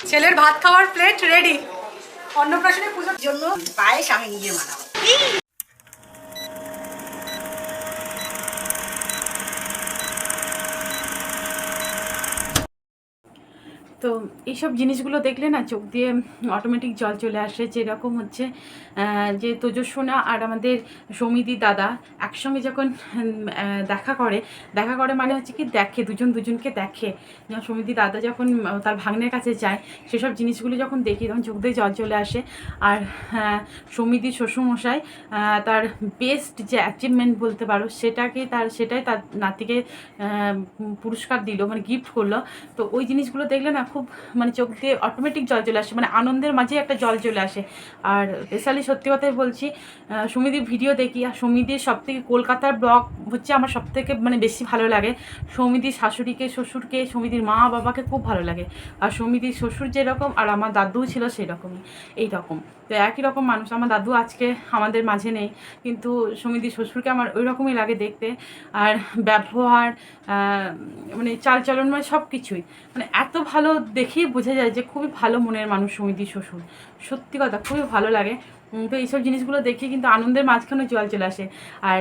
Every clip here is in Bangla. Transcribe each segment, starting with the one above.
ছেলের ভাত খাওয়ার প্লেট রেডি অন্নপ্রাশনে পুজোর জন্য পায়েস আমি নিজে বানাবো। তো এইসব জিনিসগুলো দেখলে না চোখ দিয়ে অটোমেটিক জল চলে আসে যেরকম হচ্ছে যে তোজস্বনা আর আমাদের সমিতি দাদা একসঙ্গে যখন দেখা করে দেখা করে মানে হচ্ছে কি দেখে দুজন দুজনকে দেখে। যেমন সমিতি দাদা যখন তার ভাগ্নের কাছে যায় সেসব জিনিসগুলো যখন দেখি তখন চোখ দিয়ে জল চলে আসে। আর আহ, সমিতি শ্বশুরমশাই তার বেস্ট যে অ্যাচিভমেন্ট বলতে পারো সেটাকে তার সেটাই তার নাতিকে পুরস্কার দিল মানে গিফট করল। তো ওই জিনিসগুলো দেখলে না খুব মানে চোখ দিয়ে অটোমেটিক জল চলে আসে মানে আনন্দের মাঝে একটা জল চলে আসে। আর স্পেশালি সত্যি কথাই বলছি আহ, সমিতির ভিডিও দেখি আর সমিতির সব থেকে কলকাতার ব্লগ হচ্ছে আমার সব থেকে মানে বেশি ভালো লাগে। সমিতির শাশুড়িকে শ্বশুরকে সমিতির মা বাবাকে খুব ভালো লাগে। আর সমিতির শ্বশুর যেরকম আর আমার দাদুও ছিল সেই রকমই এই রকম তো একই রকম মানুষ আমার দাদু আজকে আমাদের মাঝে নেই কিন্তু সমিতির শ্বশুরকে আমার ওই রকমই লাগে দেখতে। আর ব্যবহার মানে চালচলন মানে সব কিছুই মানে এত ভালো দেখেই বোঝা যায় যে খুবই ভালো মনের মানুষ সমিতির শ্বশুর। সত্যি কথা, খুবই ভালো লাগে। তো এইসব জিনিসগুলো দেখে কিন্তু আনন্দের মাঝখানে জল চলে আসে। আর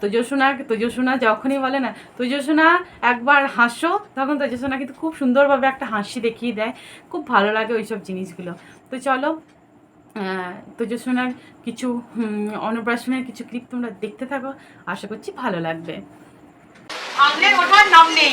তোজসোনা তোজসোনা যখনই বলে না তোজসোনা একবার হাসো, তখন তোজসোনা কিন্তু খুব সুন্দরভাবে একটা হাসি দেখিয়ে দেয়। খুব ভালো লাগে ওইসব জিনিসগুলো। তো চলো তোজসোনার কিছু অন্নপ্রাশনের কিছু ক্লিপ তোমরা দেখতে থাকো। আশা করছি ভালো লাগবে। আমলে ওঠার নাম নেই।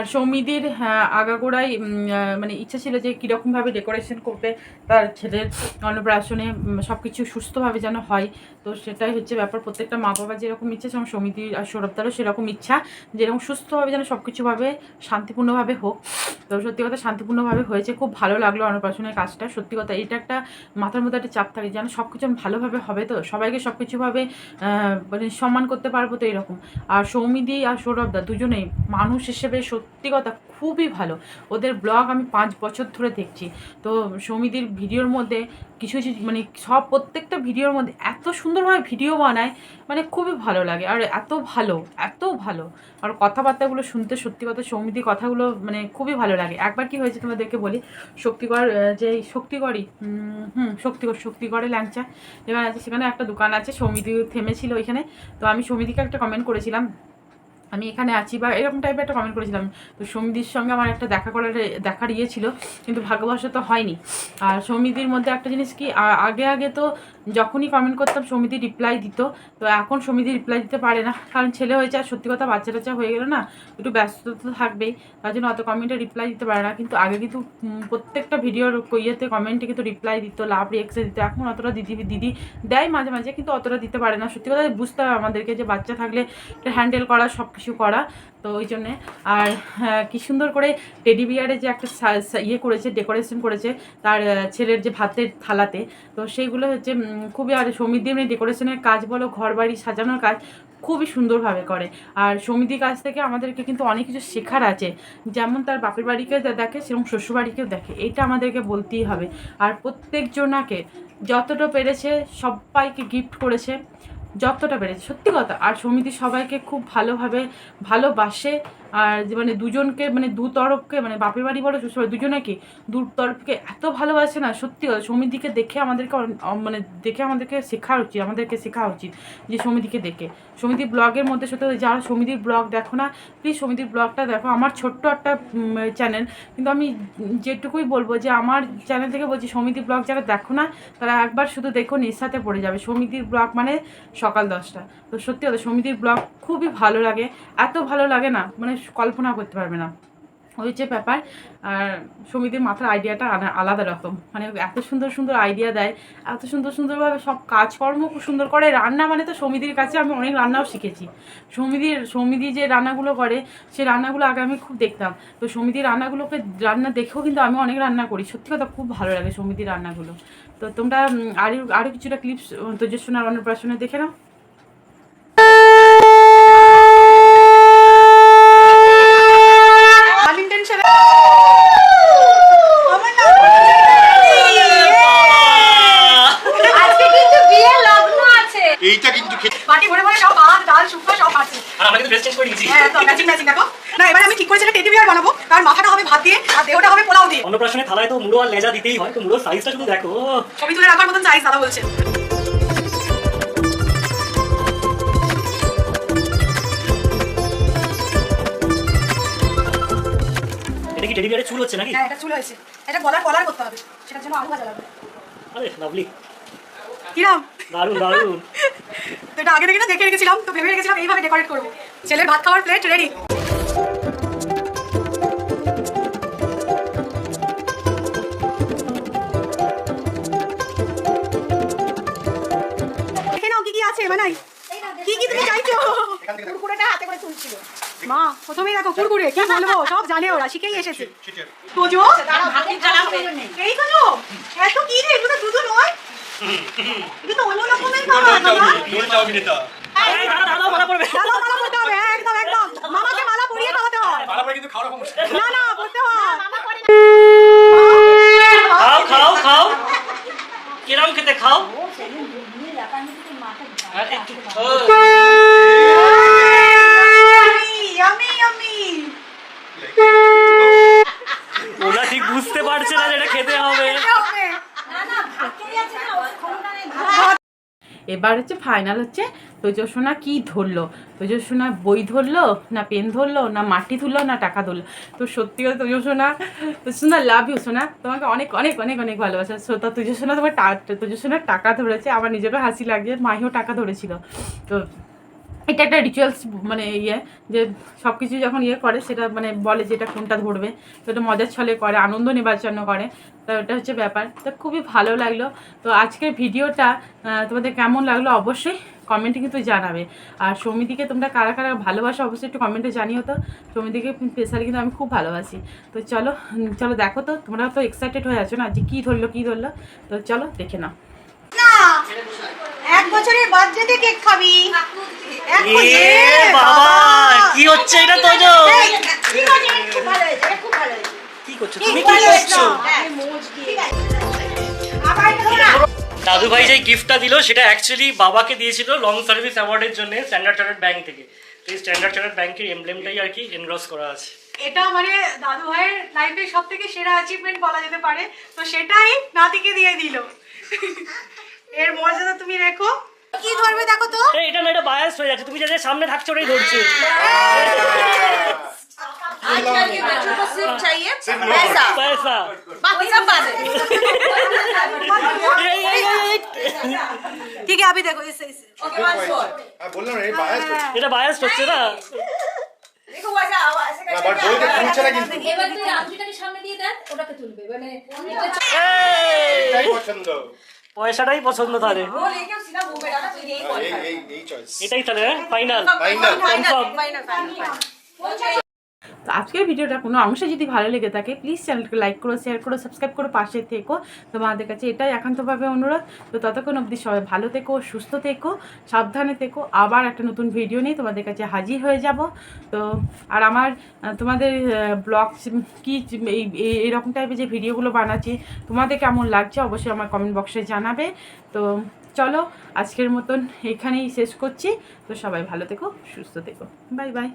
আর সৌমিদির আগাগোড়াই মানে ইচ্ছা ছিল যে কীরকমভাবে ডেকোরেশন করবে, তার ছেলের অন্নপ্রাশনে সব কিছু সুস্থভাবে যেন হয়। তো সেটাই হচ্ছে ব্যাপার। প্রত্যেকটা মা বাবা যেরকম ইচ্ছা সেরকম সমিতির আর সৌরভদারও সেরকম ইচ্ছা, যেরকম সুস্থভাবে যেন সব কিছুভাবে শান্তিপূর্ণভাবে হোক। তো সত্যি কথা শান্তিপূর্ণভাবে হয়েছে। খুব ভালো লাগল অন্নপ্রাশনের কাজটা। সত্যি কথা, এটা একটা মাথার মধ্যে একটা চাপ থাকে যেন সব কিছু ভালোভাবে হবে তো। সবাইকে সব কিছুভাবে মানে সম্মান করতে পারব তো এরকম। আর সৌমিদি আর সৌরভদা দুজনেই মানুষ হিসেবে সত্যি কথা খুবই ভালো। ওদের ব্লগ আমি পাঁচ বছর ধরে দেখছি। তো সৌমিদির ভিডিওর মধ্যে কিছু কিছু মানে সব প্রত্যেকটা ভিডিওর মধ্যে এত সুন্দরভাবে ভিডিও বানায় মানে খুবই ভালো লাগে। আর এত ভালো এত ভালো। আর কথাবার্তাগুলো শুনতে সত্যি কথা সৌমিদির কথাগুলো মানে খুবই ভালো লাগে। একবার কি হয়েছে তোমাদেরকে বলি? শক্তিগড় যে শক্তিগড়ই হুম, শক্তিগড়, শক্তিগড়ে ল্যাংচা যেখানে আছে, সেখানে একটা দোকান আছে, সৌমিদি থেমেছিল ওইখানে। তো আমি সৌমিদিকে একটা কমেন্ট করেছিলাম আমি এখানে আছি বা এরকম টাইপের একটা কমেন্ট করেছিলাম। তো সৌমিদির সঙ্গে আমার একটা দেখা করার, দেখার ইয়ে ছিল, কিন্তু ভাগ্যবশত হয়নি। আর সৌমিদির মধ্যে একটা জিনিস কি আগে আগে তো যখনই কমেন্ট করতাম সমিতি রিপ্লাই দিত। তো এখন সমিতি রিপ্লাই দিতে পারে না, কারণ ছেলে হয়েছে আর সত্যি কথা বাচ্চা টাচ্চা হয়ে গেলো না একটু ব্যস্ততা তো থাকবেই। তার জন্য অত কমেন্টে রিপ্লাই দিতে পারে না। কিন্তু আগে কিন্তু প্রত্যেকটা ভিডিওর ইয়েতে কমেন্টে কিন্তু রিপ্লাই দিত, লাভ রিয়েক্সে দিত। এখন অতটা দিদি দিদি দেয় মাঝে মাঝে, কিন্তু অতটা দিতে পারে না। সত্যি কথা বুঝতে হবে আমাদেরকে যে বাচ্চা থাকলে হ্যান্ডেল করা সব কিছু করা। তো ওই জন্যে। আর হ্যাঁ, কি সুন্দর করে টেডি বিয়ারে যে একটা ইয়ে করেছে ডেকোরেশন করেছে তার ছেলের যে ভাতের থালাতে। তো সেইগুলো হচ্ছে খুবই আর সমিতি এমনি ডেকোরেশনের কাজ বলো ঘর বাড়ি সাজানোর কাজ খুবই সুন্দরভাবে করে। আর সমিতির কাছ থেকে আমাদেরকে কিন্তু অনেক কিছু শেখার আছে। যেমন তার বাপের বাড়িকে দেখে সেরকম শ্বশুরবাড়িকেও দেখে। এটা আমাদেরকে বলতেই হবে। আর প্রত্যেক জনাকে যতটা পেরেছে সবাইকে গিফট করেছে। যতটা বেড়েছে সত্যি কথা আর সমিতি সবাইকে খুব ভালোভাবে ভালোবাসে আর যে মানে দুজনকে মানে দু তরফকে মানে বাপের বাড়ি বলো বাড়ি, দুজনেকে দু তরফকে এত ভালোবাসে না সত্যি কথা সমিতিকে দেখে আমাদেরকে মানে দেখে আমাদেরকে শেখা উচিত আমাদেরকে শেখা উচিত যে সমিতিকে দেখে। সমিতির ব্লগের মধ্যে সত্যি যারা সমিতির ব্লগ দেখো না প্লিজ সমিতির ব্লগটা দেখো। আমার ছোট্ট একটা চ্যানেল কিন্তু আমি যেটুকুই বলব যে আমার চ্যানেল থেকে বলছি সমিতি ব্লগ যারা দেখো না তারা একবার শুধু দেখো নেশাতে পড়ে যাবে। সমিতির ব্লগ মানে সকাল দশটা। তো সত্যি কথা সমিতির ব্লগ খুবই ভালো লাগে। এত ভালো লাগে না মানে কল্পনা করতে পারবে না। ওই যে ব্যাপার। আর সমিতির মাথার আইডিয়াটা আলা- আলাদা রকম। মানে এত সুন্দর সুন্দর আইডিয়া দেয়, এত সুন্দর সুন্দরভাবে সব কাজকর্ম খুব সুন্দর করে। রান্না মানে তো সমিতির কাছে আমি অনেক রান্নাও শিখেছি। সমিতির, সমিতি যে রান্নাগুলো করে সেই রান্নাগুলো আগে আমি খুব দেখতাম। তো সমিতির রান্নাগুলোকে রান্না দেখেও কিন্তু আমি অনেক রান্না করি। সত্যি কথা খুব ভালো লাগে সমিতির রান্নাগুলো। তো তোমরা আরও আরও কিছুটা ক্লিপস তেজস্বনার অন্নপ্রাশনে দেখে নাও এইটা কিন্তু খেতে বাটি ভরে ভরে সব ভাত ডাল শুকনো সব আছে আর হ্যাঁ তো ম্যাচিং ম্যাচিং দেখো। না এবার আমি ঠিক করেছি টেডি বিয়ার বানাবো। কারণ মাথাটা হবে ভাত দিয়ে আর দেহটা হবে পোলাও দিয়ে। অন্নপ্রাশনে থালায় তো মুড়ো আর লেজা দিতেই হয় তো মুড়োর সাইজটা শুধু দেখো। ছবি তুলে রাখার মতন সাইজ দাদা বলছে। এটা কি টেডি বিয়ারে চুল হচ্ছে নাকি? হ্যাঁ এটা চুল হয়েছে। এটা গলার কলার করতে হবে সেটার জন্য আলু ভাজা লাগবে। আরে লাভলি কিরাম দারুণ দারুণ। তো এটা আগে থেকে না দেখে রেখেছিলাম তো ভেবে রেখেছিলাম এইভাবে ডেকোরেট করব। ছেলের ভাত খাওয়ার প্লেট রেডি কি কি আছে বানাই কি কি তুমি চাইছো? কুরকুরেটা হাতে করে তুলছিল। মা প্রথমেই দেখো কুরকুরে কি বলব সব জানে ওরা শিখেই এসেছে। তোজো এই তোজো এত কি রে এগুলো দুধ নয়। তো অন্য রকমের খাবার বাবা। এই, দাদা দাদা মারা মালা মালা হবে একদম একদম। মামাকে মালা পরিয়ে খাওয়াতে না না করতে হয়। খাও খাও খাও। কিরম খেতে খাও? আর একটু ও, ইয়ামি ইয়ামি ওরা ঠিক বুঝতে পারছে না যে এটা খেতে হবে এবার হচ্ছে ফাইনাল হচ্ছে তেজস্বনা কি ধরলো? তেজস্বনা বই ধরলো, না পেন ধরলো, না মাটি ধরলো, না টাকা ধরলো? তো সত্যি কথা তেজস্বনা তেজস্বনা লাভ ইউ সোনা। তোমাকে অনেক অনেক অনেক অনেক ভালোবাসা। তো তেজস্বনা তোমার তেজস্বনার টাকা ধরেছে, আমার নিজেরও হাসি লাগছে মাহিও টাকা ধরেছিল। তো এটা একটা রিচুয়ালস মানে ইয়ে যে সব কিছু যখন ইয়ে করে, সেটা মানে বলে যে এটা কোনটা ধরবে। তো এটা মজার ছলে করে, আনন্দ নির্বাচন করে। তো এটা হচ্ছে ব্যাপার। তো খুবই ভালো লাগল। তো আজকের ভিডিওটা তোমাদের কেমন লাগল অবশ্যই কমেন্টে কিন্তু জানাবে। আর সমিতিকে তোমরা কারা কারা ভালোবাসো, অবশ্যই একটু কমেন্টে জানিও তো। সমিতিকে স্পেশালি কিন্তু আমি খুব ভালোবাসি। তো চলো চলো দেখো তো, তোমরা তো এক্সাইটেড হয়ে আছো না যে কী ধরলো কী ধরলো। তো চলো দেখে নাও। এক বছরের বার্থডেতে কেক খাবি। এ বাবা কি হচ্ছে এটা তোজো কি করছ তুমি কি করছ? দাদু ভাই যে গিফটটা দিল সেটা অ্যাকচুয়ালি বাবাকে দিয়েছিল লং সার্ভিস অ্যাওয়ার্ডের জন্য স্ট্যান্ডার্ড চার্টার্ড ব্যাংক থেকে। এই স্ট্যান্ডার্ড চার্টার্ড ব্যাংকের এমব্লেমটাই আর কি এনগ্রস করা আছে। এটা মানে দাদু ভাইয়ের লাইফের সব থেকে সেরা অ্যাচিভমেন্ট বলা যেতে পারে। তো সেটাই নাতিকে দিয়ে দিল। এর মর্যাদা তুমি রেখো। কি ধরবে দেখো তো এই, এটা না এটা বায়াস হয়ে যাচ্ছে তুমি যে যে সামনে থাকছো ওটাই ধরছে आजकल के बच्चों को सिर्फ चाहिए पैसा পয়সা बाकी सब बात है এই, এই, এই, এই। ঠিক আছে আমি দেখো ইসে ইসে ओके वन फोर বললাম না এই biased হচ্ছে। এটা বায়াস হচ্ছে না देखो वैसा ऐसे না, but বইতে খুলছে না কিন্তু। এবার তুই আংটিটাকে সামনে দিয়ে দেখ ওটাকে তুলবে মানে এই, এটাই পছন্দ। পয়সাটাই পছন্দ তাহলে এটাই তাহলে ফাইনাল ফাইনাল কনফার্ম তো আজকের ভিডিওটা কোনো অংশে যদি ভালো লেগে থাকে প্লিজ চ্যানেলকে লাইক করো শেয়ার করো সাবস্ক্রাইব করো, পাশে থেকো। তোমাদের কাছে এটাই একান্তভাবে অনুরোধ। তো ততক্ষণ অবধি সবাই ভালো থেকো, সুস্থ থেকো, সাবধানে থেকো। আবার একটা নতুন ভিডিও নিয়ে তোমাদের কাছে হাজির হয়ে যাব। তো আর আমার তোমাদের ব্লগ কি, এই, এই- এরকম টাইপের যে ভিডিওগুলো বানাচ্ছি, তোমাদের কেমন লাগছে অবশ্যই আমার কমেন্ট বক্সে জানাবে। তো চলো, আজকের মতন এখানেই শেষ করছি। তো সবাই ভালো থেকো, সুস্থ থেকো। Bye bye